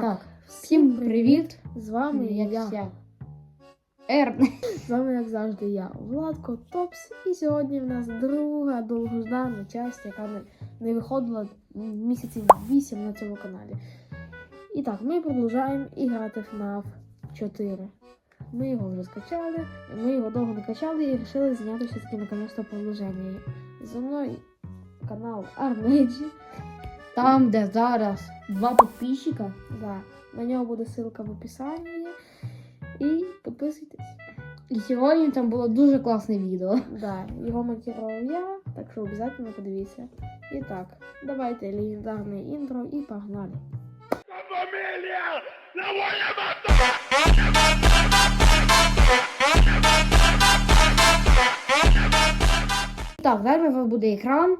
Так, всім привіт! З вами Як я. я. Ер. З вами, як завжди, я, Владко Топс. І сьогодні в нас друга довгождана часть, яка не, не виходила місяців 8 на цьому каналі. І так, ми продовжуємо грати в FNAF 4. Ми його вже скачали, ми його довго не качали і вирішили зняти все-таки наконец-то продовження. Зі мною канал Армеджі. Там, де зараз два підписчика. Да. На нього буде ссылка в описанні. І підписуйтесь. І сьогодні там було дуже класне відео. Да, його монтував я, так що обов'язково подивіться. І так, давайте легендарне інтро і погнали. Так, зараз у вас буде екран.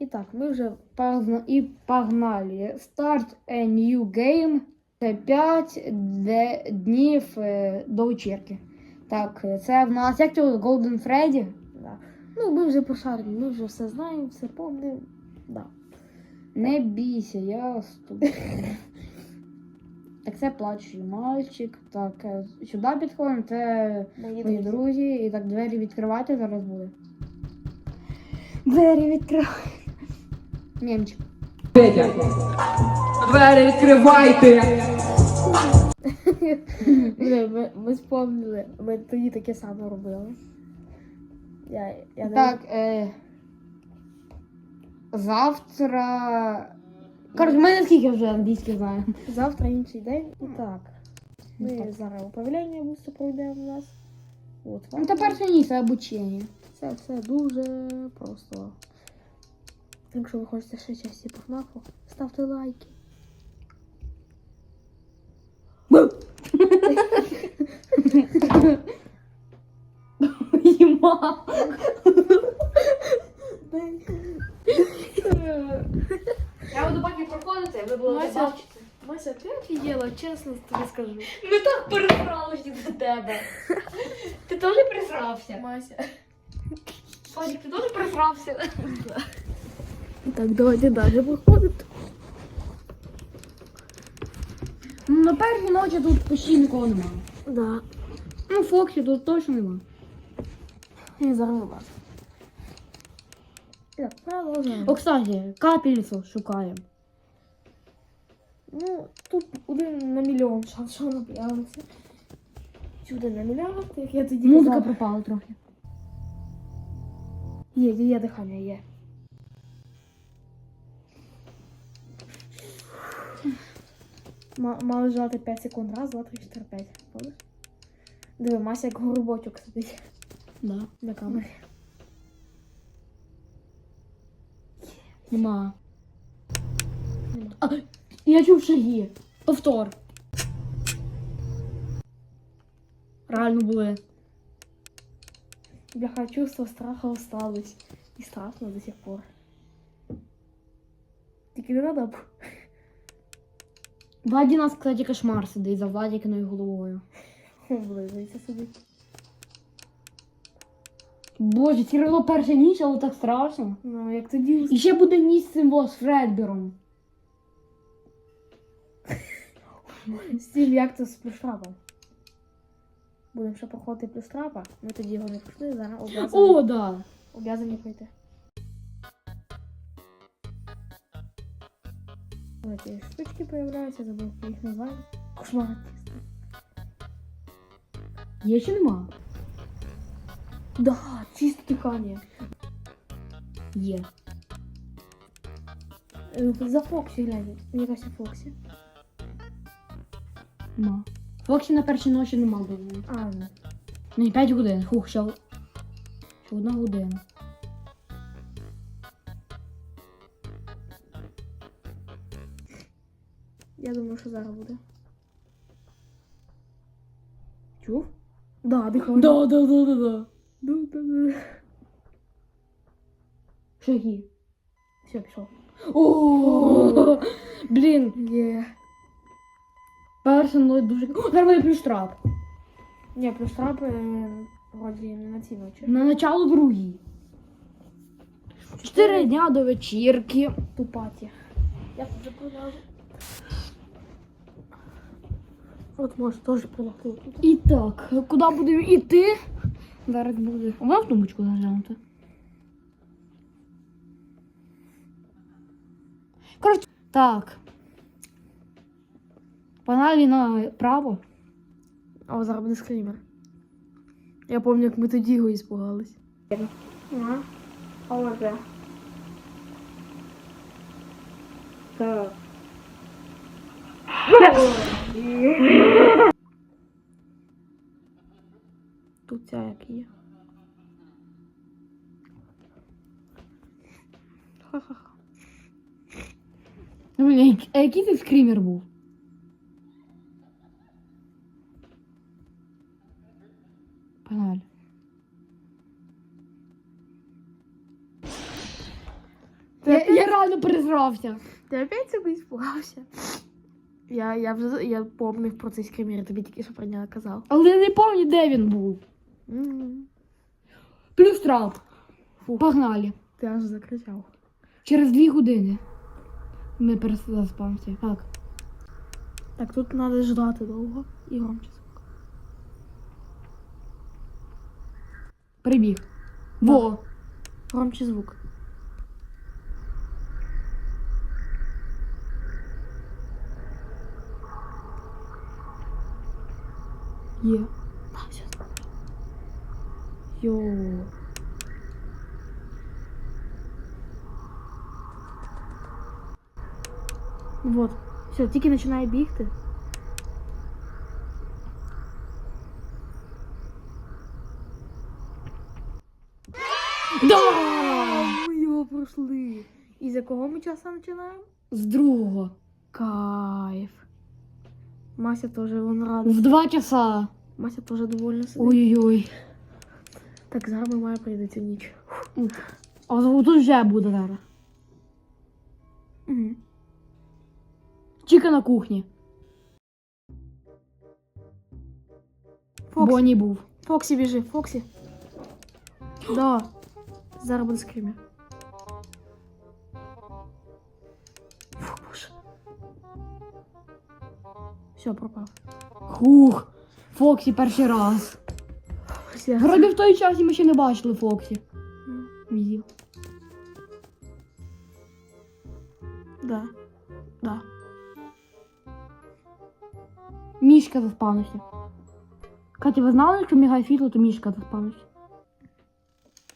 І так, ми вже Погна- І погнали. Start a new game. Це 5 днів е, до вечірки. Так, е, це в нас як цього Golden Freddy. да. Ну, ми вже пошарені, ми вже все знаємо, все пам'ятаємо. Да. Не бійся, я з. Так, це плачучий мальчик. Так, е, сюди підходимо, це Мої мої друзі. друзі. І так двері відкривати зараз буде. Двері відкривати. Німчик. Петя, двері відкривайте! Ми, ми, ми спомнили, ми тоді таке саме робили. Я, я Так, е, завтра. Коротше, ми не скільки вже англійських знаємо. Завтра інший день. І так. Ми Ну, так. зараз управління бусто пройдемо у нас. От, Ну, тепер це ні, це обучення. Це все дуже просто. Якщо ви хочете ще часті по ФНАФу, ставте лайки. Їма. Я буду поки проходити, ви будете Мася. бачити. Мася, ти офігела, чесно тобі скажу. Ми так пересралися до тебе. Ти теж пересрався? Мася. Садик, ти теж пересрався? Так, давайте далі виходити. Ну, на першій ночі тут почти нікого немає. Да. Ну, Фоксі тут точно немає. Я зараз вилазу. Так, продовжуємо. О, кстати, капельницю шукаємо. Ну, тут один на мільйон шанс, що вона появиться. Сюди на мільярд, як я тоді Музика пропала трохи. Є, є, є дихання, є. Мали жати 5 секунд. Раз, два, три, чотири, п'ять. Помниш? Диви, Мася як горботюк сидить Да. на камері. Нема. А, я чув шаги. Повтор. Реально були. Бляха, чувство страха осталось. І страшно до сих пор. Тільки не надо. Владі нас, кстати, кошмар сидить за Владікиною головою. Облизується собі. Боже, було перша ніч, але так страшно. Ну, як тоді І ще буде ніч з цим з Фредбером. Стіль, як це з плюштрапом? Будемо ще проходити плюштрапа. Ми тоді його не пройшли, зараз обов'язані, О, да. обов'язані пройти. Ось ці штучки появляються, забув їх назвати. Кошмар. Є чи нема? Да, чисте дихання. Є. Е, За Фоксі глянь. Кажется, Фоксі. Нема. Фоксі на першій ночі нема було. А, ну. Ну, 5 годин. Хух, ще, ще одна година. Я думаю, що зараз буде. Чув? Да, дихання. Да, да, да, да, да. Да, да, да. Шаги. Все, пішов. О, блін, Є. перша ночь дуже. О, зараз буде плюс трап. Ні, плюштрап е, вроді не на цій ночі. На начало другій. Чотири дня до вечірки. Тупаті. Я тут вже От можеш теж прилягти тут. І так, куди будемо йти? Зараз буде. У вас тумбочку заглянути. Коротше, так. Погнали направо. А зараз буде скример. Я пам'ятаю, як ми тоді його іспугались. Ага. Оже. Так. Тут ця як є. Ха-ха-ха. Ну, блін, а який ти скрімер був? Погнали. Я, я реально перезрався. ти опять себе іспугався? Я, я вже я помнив про цей скример, я тобі тільки що про нього казав. Але я не пам'ятаю, де він був. М, Плюс трап. Погнали. Ти аж закричав. Через дві години. Ми перезаспамся. Так. Так, тут треба ждати довго і громче звук. Прибіг. Во. Громче звук. Є. Йоу. Вот. Все, тільки починає бігти. Да! Ми його пройшли. І з якого ми часу починаємо? З другого. Кайф. Мася теж вон рада. В два часа. Мася теж довольна. Ой-ой-ой. Так, зараз ми маємо прийти цю ніч. А тут вже буде зараз. Угу. Чіка на кухні. Фоксі. Бонні був. Фоксі біжи, Фоксі. Да. Зараз буде скример. Все, пропав. Хух. Фоксі перший раз. Вроді в той час ми ще не бачили Фоксі. Візів. Да. Да. Мішка заспавнився. Катя, ви знали, що мігає світло, то мішка заспавнився?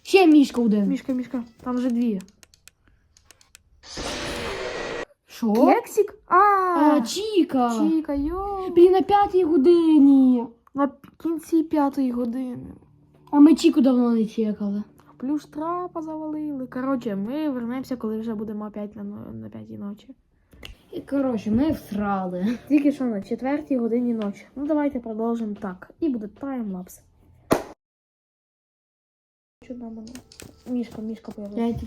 Ще мішка один. Мішка, мішка, там вже дві. Що? Кексик? А, А, Чіка. Чіка, йоу. Блін, на п'ятій годині. На кінці п'ятої години. А ми Чіку давно не чекали. Плюс трапа завалили. Коротше, ми вернемося, коли вже будемо опять на, но- на п'ятій ночі. І коротше, ми всрали. Тільки що на четвертій годині ночі. Ну давайте продовжимо так. І буде таймлапс. Чудо мене. Мішка, мішка появилася.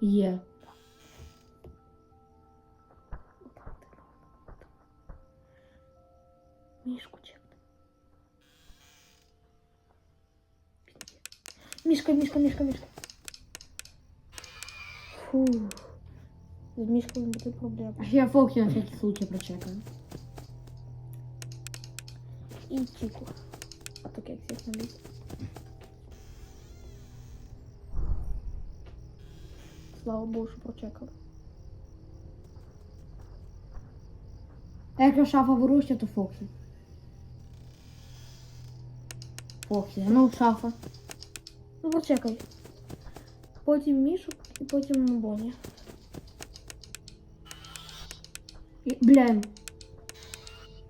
Є. Мішку чекай. Мішка, мішка, мішка, мішка. Фу. З мішкою буде проблема. Я Фоксі на всякий случай прочекаю. І чіку. А то кексик на ліс. Слава Богу, що прочекали. А якщо шафа воруща, то Фоксі. Фоксі, ну шафа. Ну, прочекай. Потім мішок і потім Боні. І, блін.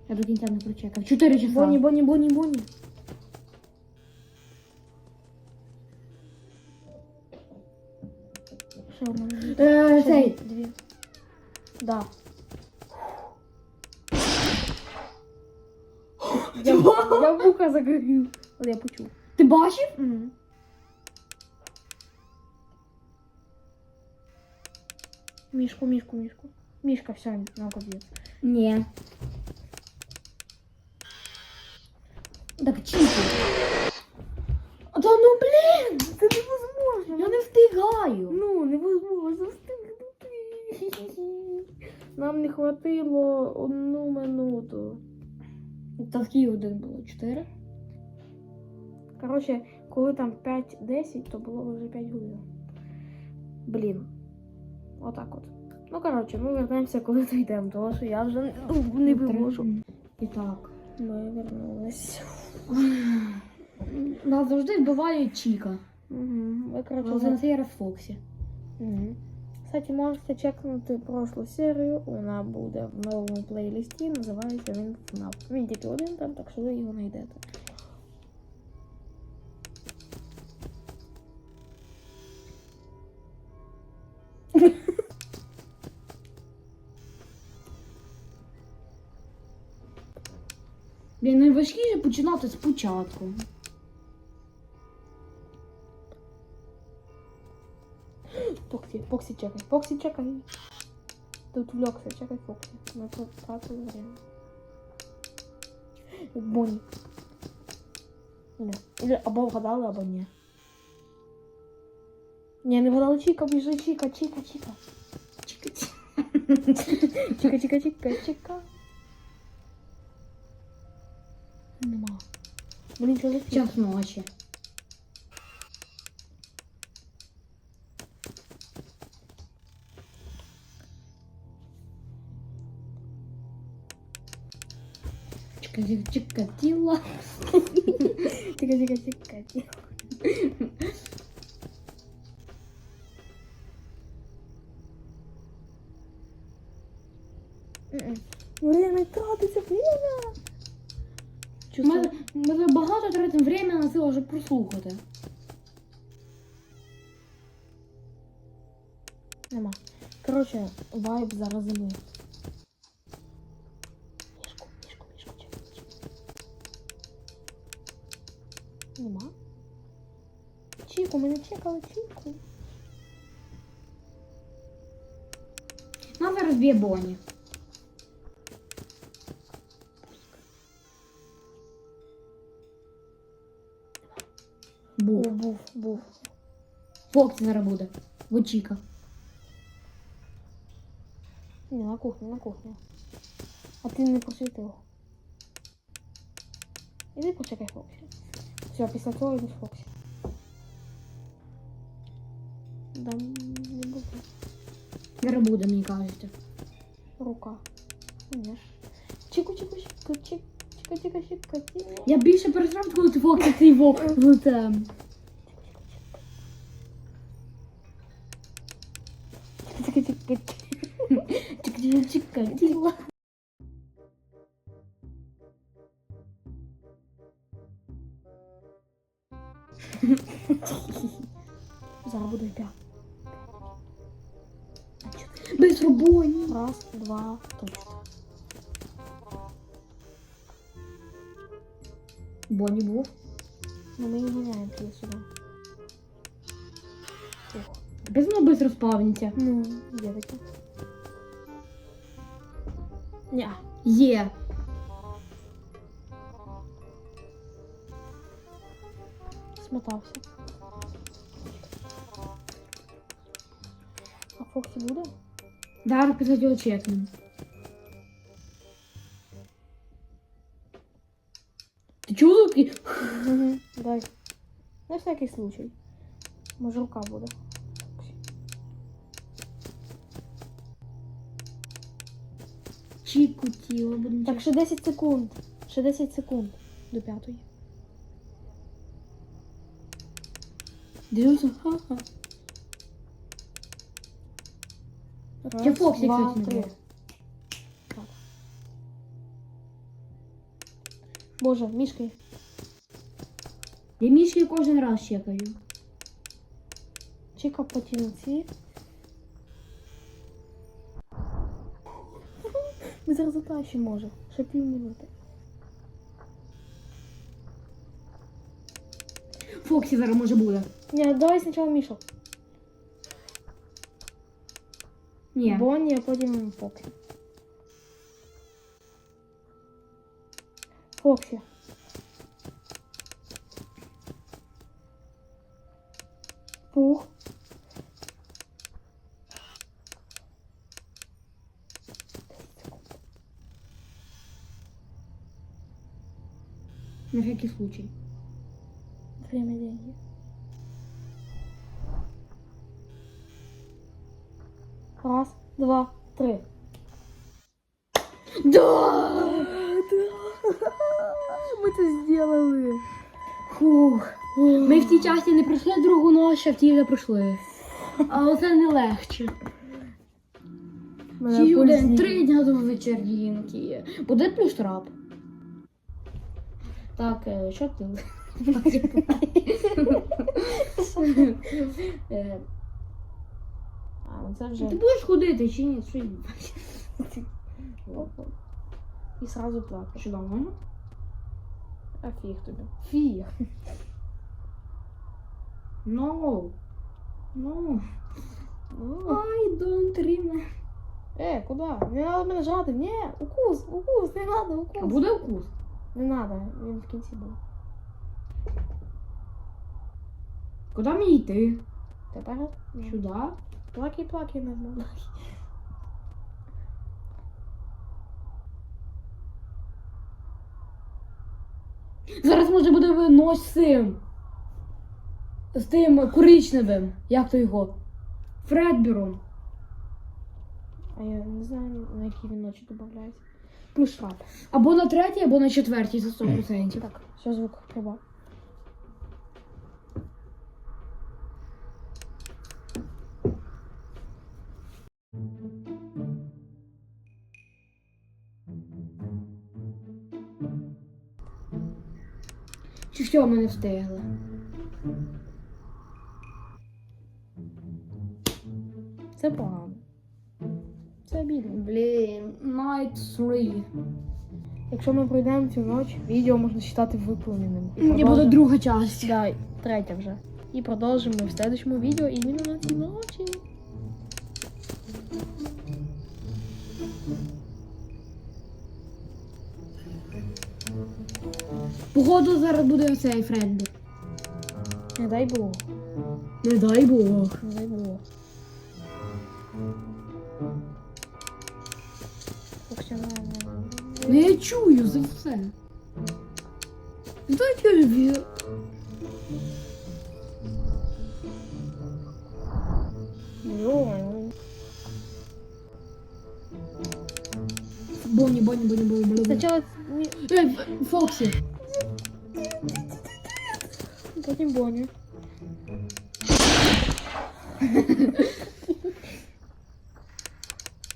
Я до кінця не прочекав. Чотири часа. Боні, Боні, Боні, Боні. Ще одна. Е, Ще цей. дві- Дві. Да. Я, я вуха закрив. Але я почув. Ти бачив? Угу. Мішку, мішку, мішку. Мішка, все, на коб'єт. Ні. Хватило одну минуту. Такий один було. Чотири. Коротше, коли там 5-10, то було вже 5 годин. Блін. Отак от. Ну, коротше, ми вернемося, коли дійдемо, тому що я вже не, вивожу. І так. Ми вернулись. Нас завжди вбиває Чіка. Угу. Ви, коротше, Фоксі. Угу. Кстати, можете чекнути прошлу серію. Вона буде в новому плейлісті. Називається він FNAF. Він тільки один там, так що ви його знайдете. Блін, найважкіше починати спочатку. Фоксі, Фоксі чекай, Фоксі чекай. Тут влекся, чекай Фоксі. Ми потратили время. Бонні. Ні. Или або вгадали, або ні. Ні, не вгадали Чіка, біжи, Чіка, Чіка, Чіка. Чіка, чіка. Чіка, Чіка, Чіка, Чіка. Нема. Блін, фільм? Час ночі. Чика, чика, чика, тіла. Чіка, Чіка, Чіка, Чіка. М-м. Время тратиться, время. Ми, ми багато тратимо время на це, щоб прослухати. Нема. Короче, вайб зараз зими. Чіку, ми не чекали Чіку. Нас зараз б'є Бонні. О, Був. був, був. Фоксі зараз буде. В Чіка. Ні, на кухні, на кухні. А ти не просвітив. Іди почекай Фоксі. Все, після цього йдеш Фоксі. Да не буде. Зараз буде, мені кажеться. Рука. Чіку, чіку, чіку, чіку, чіку, чіку, чіку, чіку. Я більше перестрав, коли ти цей ем, Чіку, чіку, чіку. Чика, Раз, два, точно. Бонні був. Ну ми не ганяємо туди сюди. Ох. Без воно без розпавніться. Ну, є таке. Ні. Є. Смотався. А Фоксі буде? Цього чекнемо. Ти чув звуки? Угу. Дай. На всякий случай. Може рука буде. Чіку тіло буде. Так, ще 10 секунд. Ще 10 секунд до п'ятої. Дивився. Ха-ха. Раз, Я Фоксі, два, кстати, не три. Так. Боже, мішки. Я мішки кожен раз чекаю. Чіка потінці. Ми зараз затащимо, може. Ще пів минути. Фоксі зараз може буде. Ні, давай спочатку Мішу. Ні. Бонні, а потім Фоксі. Фоксі. Пух. На всякий случай. Время деньги. Раз, два, три. Да! Ми це зробили. Фух. Ми в тій часті не пройшли другу ночь, а в тій вже пройшли. Але це не легче. Пульс три дня до вечерінки. Буде плюс трап. Так, е, що ти? Ну це вже. Ти будеш ходити чи ні? Що? І сразу плакати. Там можна? А фіг тобі. Фіг. No. No. I don't remember. Е, куди? Не треба мене жати. Ні, укус, укус, не треба, А укус. буде вкус? Не треба, він в кінці був. Куди мені йти? Тепер Сюди? Плаки, плаки, не знаю. Зараз може буде вино з цим. З тим коричневим. Як то його? Фредбером. А я не знаю, на які він ночі додається. Плюс шрап. Або на третій, або на четвертій за 100%. Так, все, звук прибав. Що ми не встигли? Це погано. Це обідно. Блін, Night 3. Якщо ми пройдемо цю ніч, відео можна вважати виповненим. І І буде друга часть. Да, третя вже. І продовжимо в следующому відео іменно на цій ночі. Походу зараз буде оцей Фредбер. Не дай Бог. Не дай Бог. Не дай Бог. Ну я чую за все. Дайте я ві- Йо, Бонні, Бонні, Бонні, Бонні, Бонні. Спочатку ні, Ей, Ф- Фоксі. потім Бонні.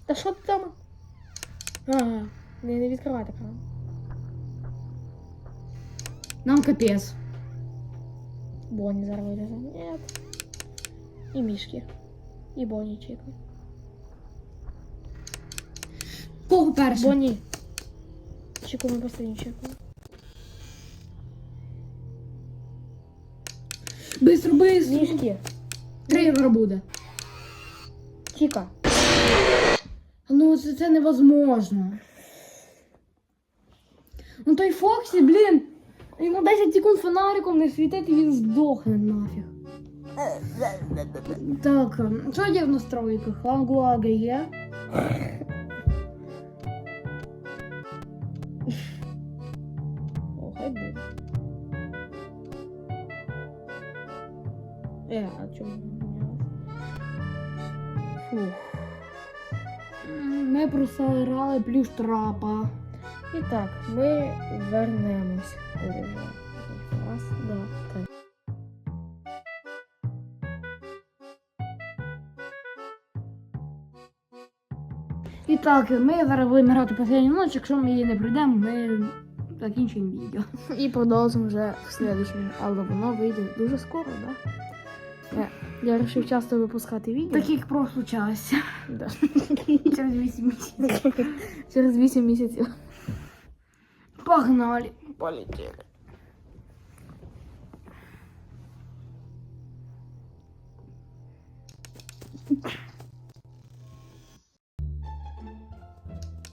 Та що ти там? Ага, не, не відкривай так. Нам капець. Бонні зараз вилізе. Ні. І мішки. І Бонні чекай. Кого перше? Бонні. Чеку ми просто не чекаємо. Бистро, бистро. Мішки. Трейвер буде. Чіка. Ну, це, це невозможно. Ну той Фоксі, блін. Йому 10 секунд фонариком не світити, він здохне нафіг. Так, ем, що є в настройках? Лангуага є. Е, а чому? Фух. Ми просирали плюс трапа. І так, ми вернемось. Коли вже? Раз, два, три. І так, ми зараз будемо грати останню ніч, якщо ми її не пройдемо, ми закінчуємо відео. І продовжимо вже в следующому. Але воно вийде дуже скоро, да? Я, я вирішив часто випускати відео. Так як просто час. Да. Через 8 місяців. Через 8 місяців. Погнали. Полетели.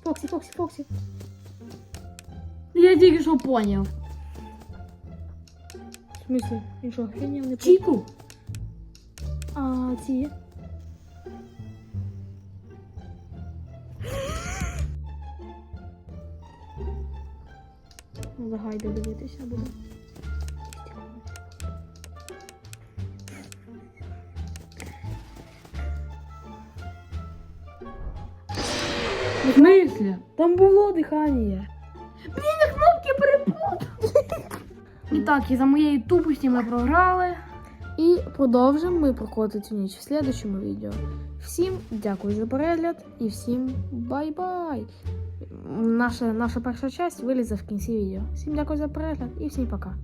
Фоксі, Фоксі, Фоксі. Я тільки що поняв. В смысле? Він що, охренів не Чіку. А ці? Загайде дивитися буде. В смислі? Там було дихання. Кнопки перепутав. І так, і за моєї тупості ми програли. І продовжимо ми проходити цю ніч в слідчому відео. Всім дякую за перегляд і всім бай-бай! Наша, наша перша часть вилізе в кінці відео. Всім дякую за перегляд і всім пока.